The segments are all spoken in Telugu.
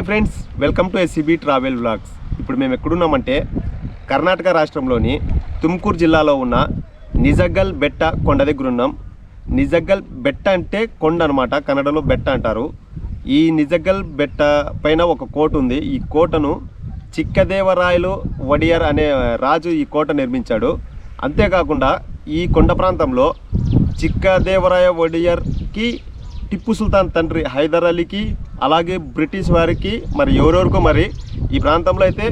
Hi friends welcome to SCB travel vlogs ఇప్పుడు మేము ఎక్కడున్నామంటే కర్ణాటక రాష్ట్రంలోని తుమ్కూరు జిల్లాలో ఉన్న నిజగల్ బెట్ట కొండ దగ్గర ఉన్నాం. నిజగల్ బెట్ట అంటే కొండ అనమాట కన్నడలో బెట్ట అంటారు. ఈ నిజగల్ బెట్ట పైన ఒక కోట ఉంది. ఈ కోటను చిక్కదేవరాయలు వడియర్ అనే రాజు ఈ కోట నిర్మించాడు. అంతేకాకుండా ఈ కొండ ప్రాంతంలో చిక్కదేవరాయ వడియర్కి టిప్పు సుల్తాన్ తండ్రి హైదర్ అలీకి అలాగే బ్రిటిష్ వారికి మరి ఎవరెవరికో మరి ఈ ప్రాంతంలో అయితే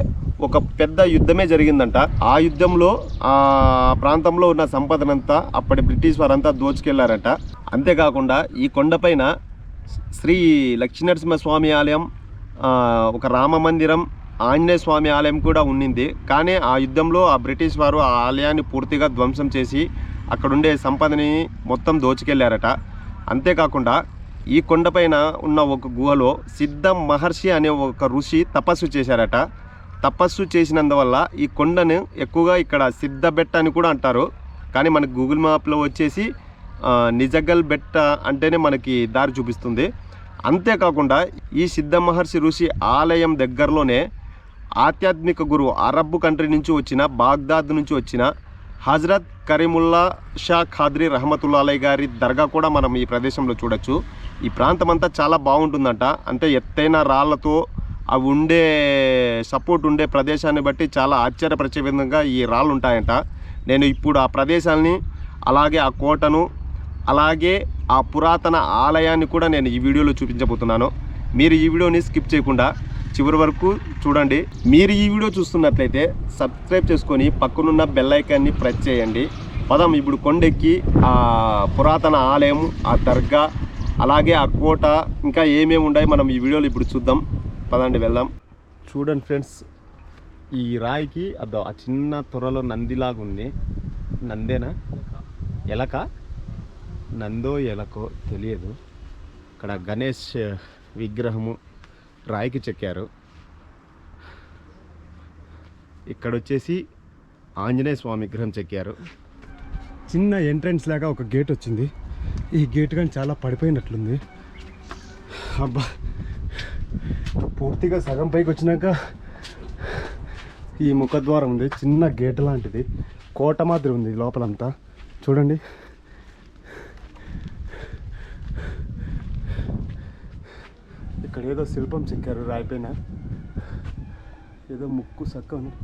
ఒక పెద్ద యుద్ధమే జరిగిందంట. ఆ యుద్ధంలో ఆ ప్రాంతంలో ఉన్న సంపదనంతా అప్పటి బ్రిటిష్ వారంతా దోచుకెళ్ళారట. అంతేకాకుండా ఈ కొండపైన శ్రీ లక్ష్మీనరసింహ స్వామి ఆలయం ఒక రామ మందిరం ఆంజనేయ స్వామి ఆలయం కూడా ఉండింది కానీ ఆ యుద్ధంలో ఆ బ్రిటిష్ వారు ఆ ఆలయాన్ని పూర్తిగా ధ్వంసం చేసి అక్కడుండే సంపదని మొత్తం దోచుకెళ్ళారట. అంతేకాకుండా ఈ కొండపైన ఉన్న ఒక గుహలో సిద్ధ మహర్షి అనే ఒక ఋషి తపస్సు చేశారట. తపస్సు చేసినందువల్ల ఈ కొండను ఎక్కువగా ఇక్కడ సిద్ధ బెట్ట అని కూడా అంటారు. కానీ మనకి గూగుల్ మ్యాప్లో వచ్చేసి నిజగల్ బెట్ట అంటేనే మనకి దారి చూపిస్తుంది. అంతేకాకుండా ఈ సిద్ధ మహర్షి ఋషి ఆలయం దగ్గరలోనే ఆధ్యాత్మిక గురువు అరబ్ కంట్రీ నుంచి వచ్చిన బాగ్దాద్ నుంచి వచ్చిన హజరత్ కరీముల్లా షా ఖాద్రి రహమతుల్లా గారి దర్గా కూడా మనం ఈ ప్రదేశంలో చూడొచ్చు. ఈ ప్రాంతం అంతా చాలా బాగుంటుందంట. అంటే ఎత్తైన రాళ్ళతో అవి ఉండే సపోర్ట్ ఉండే ప్రదేశాన్ని బట్టి చాలా ఆశ్చర్యపరిచే విధంగా ఈ రాళ్ళు ఉంటాయంట నేను ఇప్పుడు ఆ ప్రదేశాన్ని అలాగే ఆ కోటను అలాగే ఆ పురాతన ఆలయాన్ని కూడా నేను ఈ వీడియోలో చూపించబోతున్నాను. మీరు ఈ వీడియోని స్కిప్ చేయకుండా చివరి వరకు చూడండి. మీరు ఈ వీడియో చూస్తున్నట్లయితే సబ్స్క్రైబ్ చేసుకొని పక్కనున్న బెల్ ఐకాన్ని ప్రెస్ చేయండి. పదం ఇప్పుడు కొండెక్కి ఆ పురాతన ఆలయం ఆ దర్గా అలాగే ఆ కోట ఇంకా ఏమేమి ఉన్నాయి మనం ఈ వీడియోలో ఇప్పుడు చూద్దాం. పదండి వెళ్దాం. చూడండి ఫ్రెండ్స్ ఈ రాయికి అదో ఆ చిన్న త్వరలో నందిలాగా ఉంది. నందేనా? ఎలక? నందో ఎలకో తెలియదు. ఇక్కడ గణేష్ విగ్రహము రాయికి చెక్కారు. ఇక్కడ వచ్చేసి ఆంజనేయ స్వామి విగ్రహం చెక్కారు. చిన్న ఎంట్రన్స్ లాగా ఒక గేట్ వచ్చింది. ఈ గేట్ కానీ చాలా పడిపోయినట్లుంది. అబ్బా! పూర్తిగా సగం పైకి వచ్చినాక ఈ ముఖద్వారం ఉంది. చిన్న గేట్ లాంటిది. కోట మాదిరి ఉంది లోపలంతా. చూడండి. ఇక్కడ ఏదో శిల్పం చెక్కారు రాయిపోయిన ఏదో ముక్కు సక్కను ఉంది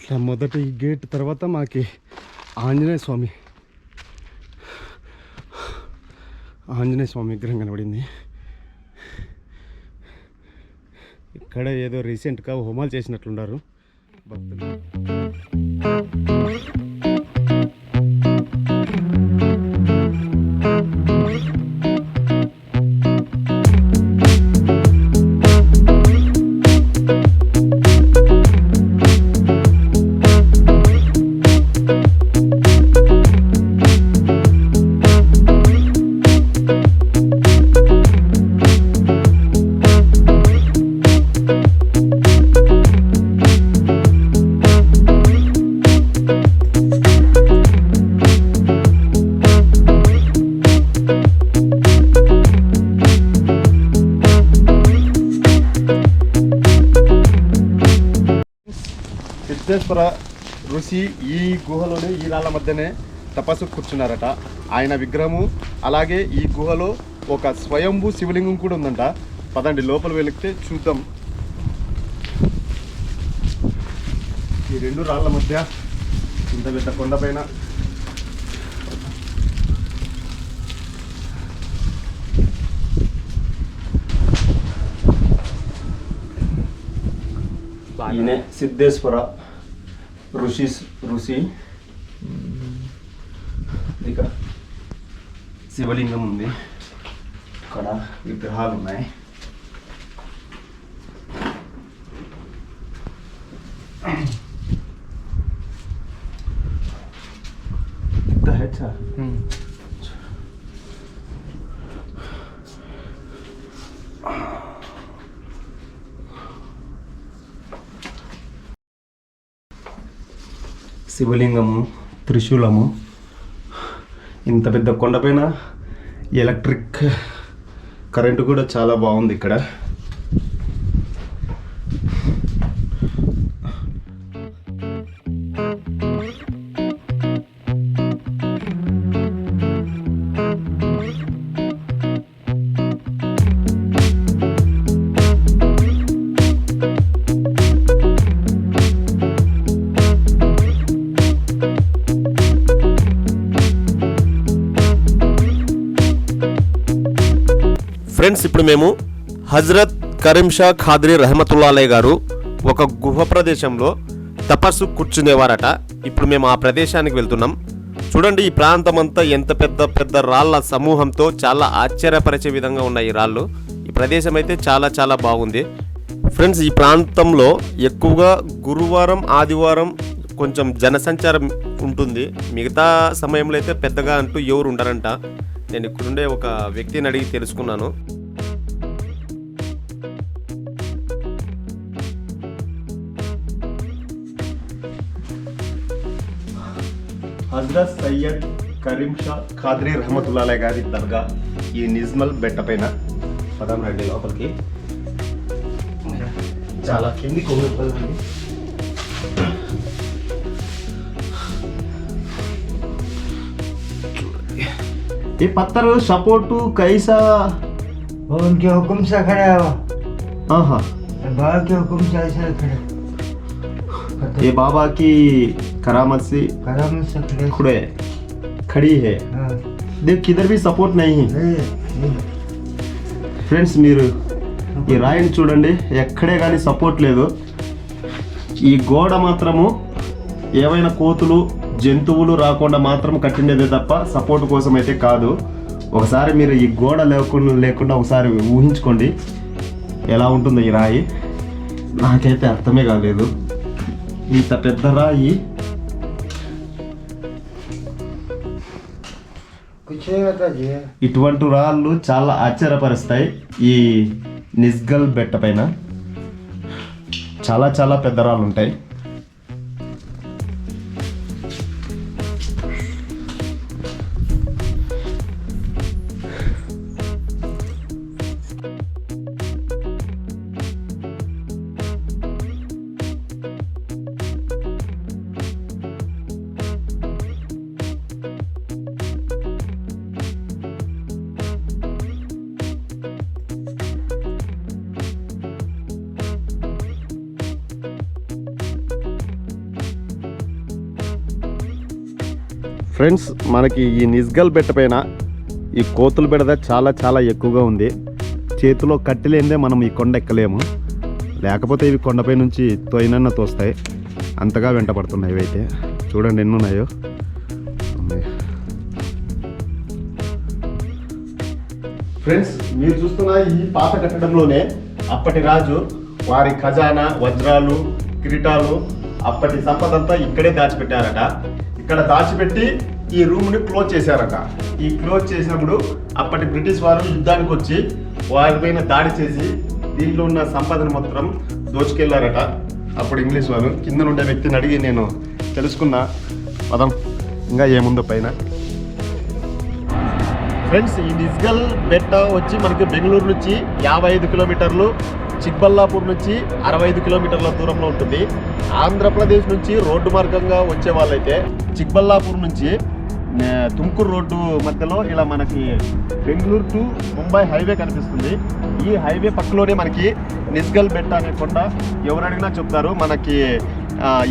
ఇట్లా ఈ గేట్ తర్వాత మాకి ఆంజనేయ స్వామి. ఆంజనేయ స్వామి విగ్రహం కనబడింది. ఇక్కడ ఏదో రీసెంట్గా హోమాలు చేసినట్లున్నారు భక్తులు. వచ్చి ఈ గుహలోనే ఈ రాళ్ళ మధ్యనే తపస్సు కూర్చున్నారట. ఆయన విగ్రహము అలాగే ఈ గుహలో ఒక స్వయంభూ శివలింగం కూడా ఉందంట. పదండి లోపల వెలిగితే చూద్దాం. ఈ రెండు రాళ్ళ మధ్య ఇంత పెద్ద కొండపైన సిద్ధేశ్వర ఋషి ఋషి ఇక శివలింగం ఉంది ఇక్కడ విగ్రహాలు ఉన్నాయి శివలింగము త్రిశూలము. ఇంత పెద్ద కొండపైన ఎలక్ట్రిక్ కరెంటు కూడా చాలా బాగుంది ఇక్కడ. ఫ్రెండ్స్ ఇప్పుడు మేము హజరత్ కరీం షా ఖాద్రీ రహమతుల్లాలే గారు ఒక గుహ ప్రదేశంలో తపస్సు కూర్చునేవారట. ఇప్పుడు మేము ఆ ప్రదేశానికి వెళ్తున్నాం. చూడండి ఈ ప్రాంతం అంతా ఎంత పెద్ద పెద్ద రాళ్ళ సమూహంతో చాలా ఆశ్చర్యపరిచే విధంగా ఉన్నాయి ఈ రాళ్ళు. ఈ ప్రదేశం అయితే చాలా చాలా బాగుంది. ఫ్రెండ్స్ ఈ ప్రాంతంలో ఎక్కువగా గురువారం ఆదివారం కొంచెం జనసంచారం ఉంటుంది. మిగతా సమయంలో అయితే పెద్దగా అంటూ ఎవరు ఉండరంట. నేను ఇక్కడుండే ఒక వ్యక్తిని అడిగి తెలుసుకున్నాను. హజరత్ సయ్యద్ కరీం షా ఖాద్రీ రహమతుల్లాలే గారి దర్గా ఈ నిజ్మల్ బెట్ట పైన పదం రండి లోపలికి చాలా కింది కొమ్మిపోయింది ये पत्थर सपोर्ट कैसा वो उनके हुक्म से खड़ा है वो हाँ हाँ बाबा के हुक्म से ऐसा खड़े ये बाबा की करामत से करम से खड़े खुड़े खड़ी है हाँ, देख किधर भी सपोर्ट नहीं है नहीं, नहीं। ఫ్రెండ్స్ మీరు ఈ రాయిని చూడండి ఎక్కడే కానీ సపోర్ట్ లేదు ఈ గోడ మాత్రము ఏవైనా కోతులు జంతువులు రాకుండా మాత్రం కట్టిండేదే తప్ప సపోర్ట్ కోసం అయితే కాదు ఒకసారి మీరు ఈ గోడ లేకుండా లేకుండా ఒకసారి ఊహించుకోండి ఎలా ఉంటుందో ఈ రాయి నాకైతే అర్థమే కాలేదు ఇంత పెద్ద రాయి ఇటువంటి రాళ్ళు చాలా ఆశ్చర్యపరుస్తాయి ఈ నిస్గల్ బెట్ట పైన. చాలా చాలా పెద్ద రాళ్ళు ఉంటాయి ఫ్రెండ్స్ మనకి ఈ నిజ్గల్ బెట్ట పైన ఈ కోతుల బెడద చాలా చాలా ఎక్కువగా ఉంది. చేతిలో కట్టెలేందే మనం ఈ కొండ ఎక్కలేము. లేకపోతే ఇవి కొండపై నుంచి తోయినన్న తోస్తాయి. అంతగా వెంటపడుతున్నాయి ఇవైతే. చూడండి ఎన్ని ఉన్నాయో ఫ్రెండ్స్ మీరు చూస్తున్న ఈ పాత కట్టడంలోనే అప్పటి రాజు వారి ఖజానా వజ్రాలు కిరీటాలు అప్పటి సంపదంతా ఇక్కడే దాచిపెట్టారట. ఇక్కడ దాచిపెట్టి ఈ రూమ్ని క్లోజ్ చేశారట. ఈ క్లోజ్ చేసినప్పుడు అప్పటి బ్రిటిష్ వారు యుద్ధానికి వచ్చి వారిపైన దాడి చేసి దీంట్లో ఉన్న సంపదను మొత్తం దోచుకెళ్ళారట. అప్పుడు ఇంగ్లీష్ వారు కింద ఉండే వ్యక్తిని అడిగి నేను తెలుసుకున్నా. పదం. ఇంకా ఏముందో పైన? ఫ్రెండ్స్ ఈ నిజ్గల్ బెట్ట వచ్చి మనకి బెంగళూరు నుంచి యాభై ఐదు కిలోమీటర్లు చిక్బల్లాపూర్ నుంచి అరవై ఐదు కిలోమీటర్ల దూరంలో ఉంటుంది. ఆంధ్రప్రదేశ్ నుంచి రోడ్డు మార్గంగా వచ్చే వాళ్ళైతే చిక్బల్లాపూర్ నుంచి తుమ్కూరు రోడ్డు మధ్యలో ఇలా మనకి బెంగళూరు టు ముంబై హైవే కనిపిస్తుంది. ఈ హైవే పక్కలోనే మనకి నిస్గల్ బెట్ట అనే కొండ ఎవరు అడిగినా చెప్తారు. మనకి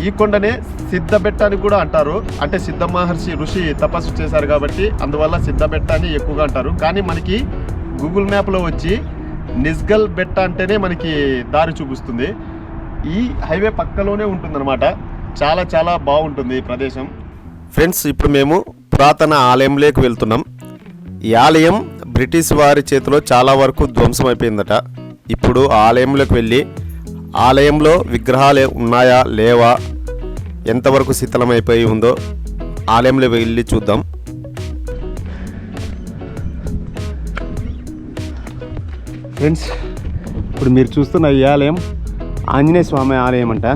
ఈ కొండనే సిద్ధబెట్ట అని కూడా అంటారు. అంటే సిద్ధ మహర్షి ఋషి తపస్సు చేశారు కాబట్టి అందువల్ల సిద్ధబెట్ట అని ఎక్కువగా అంటారు. కానీ మనకి గూగుల్ మ్యాప్లో వచ్చి నిస్గల్ బెట్ట అంటేనే మనకి దారి చూపిస్తుంది. ఈ హైవే పక్కలోనే ఉంటుందన్నమాట. చాలా చాలా బాగుంటుంది ఈ ప్రదేశం. ఫ్రెండ్స్ ఇప్పుడు మేము పురాతన ఆలయంలోకి వెళ్తున్నాం. ఈ ఆలయం బ్రిటిష్ వారి చేతిలో చాలా వరకు ధ్వంసం అయిపోయిందట ఇప్పుడు ఆలయంలోకి వెళ్ళి ఆలయంలో విగ్రహాలు ఉన్నాయా లేవా ఎంతవరకు శిథిలమైపోయి ఉందో ఆలయంలో వెళ్ళి చూద్దాం. ఫ్రెండ్స్ ఇప్పుడు మీరు చూస్తున్న ఈ ఆలయం ఆంజనేయ స్వామి ఆలయం అంట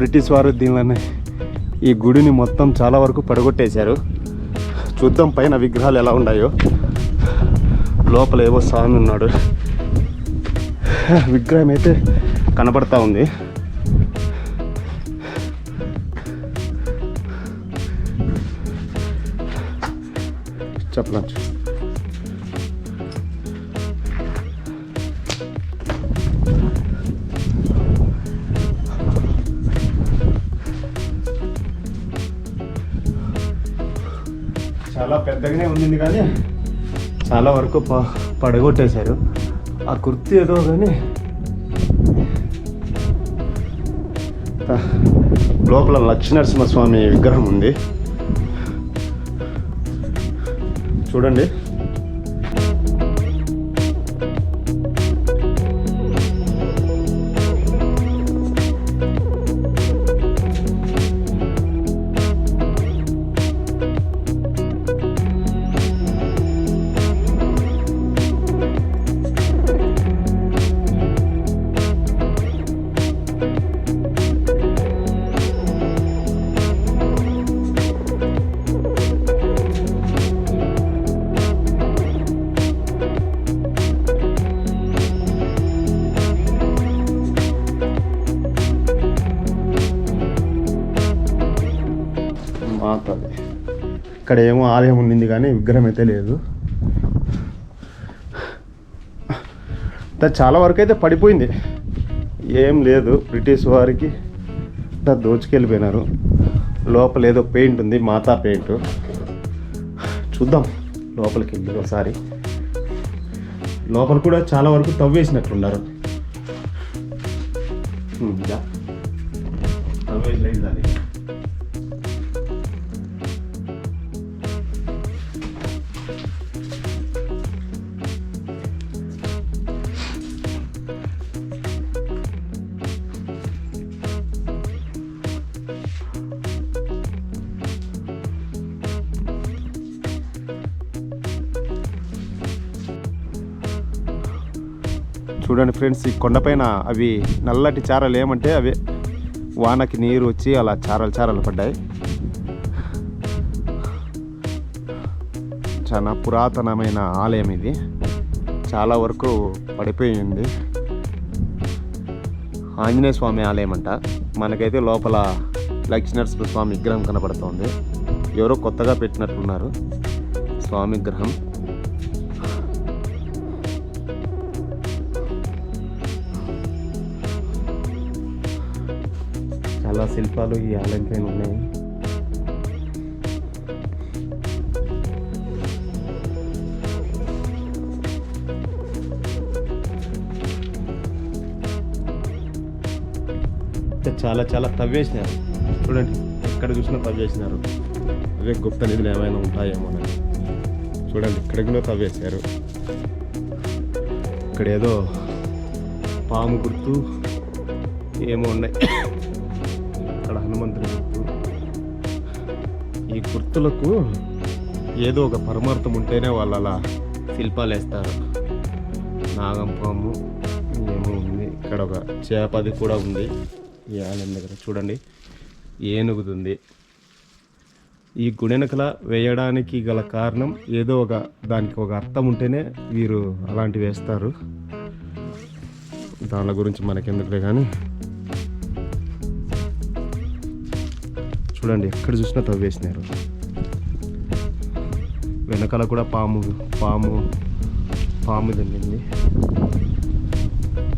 బ్రిటిష్ వారు దీనిని ఈ గుడిని మొత్తం చాలా వరకు పడగొట్టేశారు. చూద్దాం పైన విగ్రహాలు ఎలా ఉన్నాయో. లోపల ఏవో స్వామి ఉన్నాడు. విగ్రహం అయితే కనబడతా ఉంది. చెప్పచ్చు ఉండింది కానీ చాలా వరకు ప పడగొట్టేశారు. ఆ కుర్తి ఏదో కానీ లోపల లోపల లక్ష్మీనరసింహస్వామి విగ్రహం ఉంది. చూడండి. ఇక్కడ ఏమో ఆలయం ఉండింది కానీ విగ్రహం అయితే లేదు. చాలా వరకు అయితే పడిపోయింది. ఏం లేదు బ్రిటిష్ వారికి దోచుకెళ్ళిపోయినారు. లోపల ఏదో పెయింట్ ఉంది మాతా పెయింట్. చూద్దాం లోపలికి వెళ్ళి ఒకసారి లోపల కూడా చాలా వరకు తవ్వేసినట్లున్నారు. చూడండి ఫ్రెండ్స్ ఈ కొండపైన అవి నల్లటి చారలు ఏమంటే అవి వానకి నీరు వచ్చి అలా చారలు చారలు పడ్డాయి. చాలా పురాతనమైన ఆలయం ఇది. చాలా వరకు పడిపోయింది ఆంజనేయ స్వామి ఆలయం అంట. మనకైతే లోపల లక్ష్మీనరసింహ స్వామి విగ్రహం కనపడుతోంది. ఎవరో కొత్తగా పెట్టినట్లున్నారు స్వామి విగ్రహం. శిల్పాలు ఈ ఆలయం పైన ఉన్నాయి చాలా చాలా తవ్వేసినారు. చూడండి ఎక్కడ చూసినా తవ్వేసినారు. అవే గుప్త నిధులు ఏమైనా ఉంటాయేమో అని. చూడండి ఇక్కడ కూడా తవ్వేశారు. ఇక్కడ ఏదో పాము గుర్తు ఏమో ఉన్నాయి. గుర్తులకు ఏదో ఒక పరమార్థం ఉంటేనే వాళ్ళు అలా శిల్పాలు వేస్తారు నాగంపాము ఏమో ఉంది. ఇక్కడ ఒక చేపది కూడా ఉంది. ఈ ఆలయం దగ్గర చూడండి. ఏనుగుతుంది. ఈ గుణెనకల వేయడానికి గల కారణం ఏదో ఒక దానికి ఒక అర్థం ఉంటేనే వీరు అలాంటివి వేస్తారు. దాని గురించి మనకెందుకులే కానీ చూడండి ఎక్కడ చూసినా తవ్వేసినారు వెనకాల కూడా పాము పాము పాము దండింది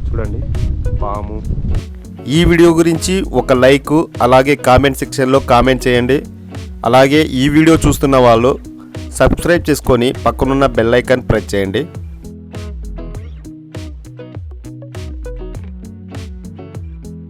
చూడండి పాము. ఈ వీడియో గురించి ఒక లైక్ అలాగే కామెంట్ సెక్షన్లో కామెంట్ చేయండి. అలాగే ఈ వీడియో చూస్తున్న వాళ్ళు సబ్స్క్రైబ్ చేసుకొని పక్కనున్న బెల్ ఐకాన్ ప్రెస్ చేయండి.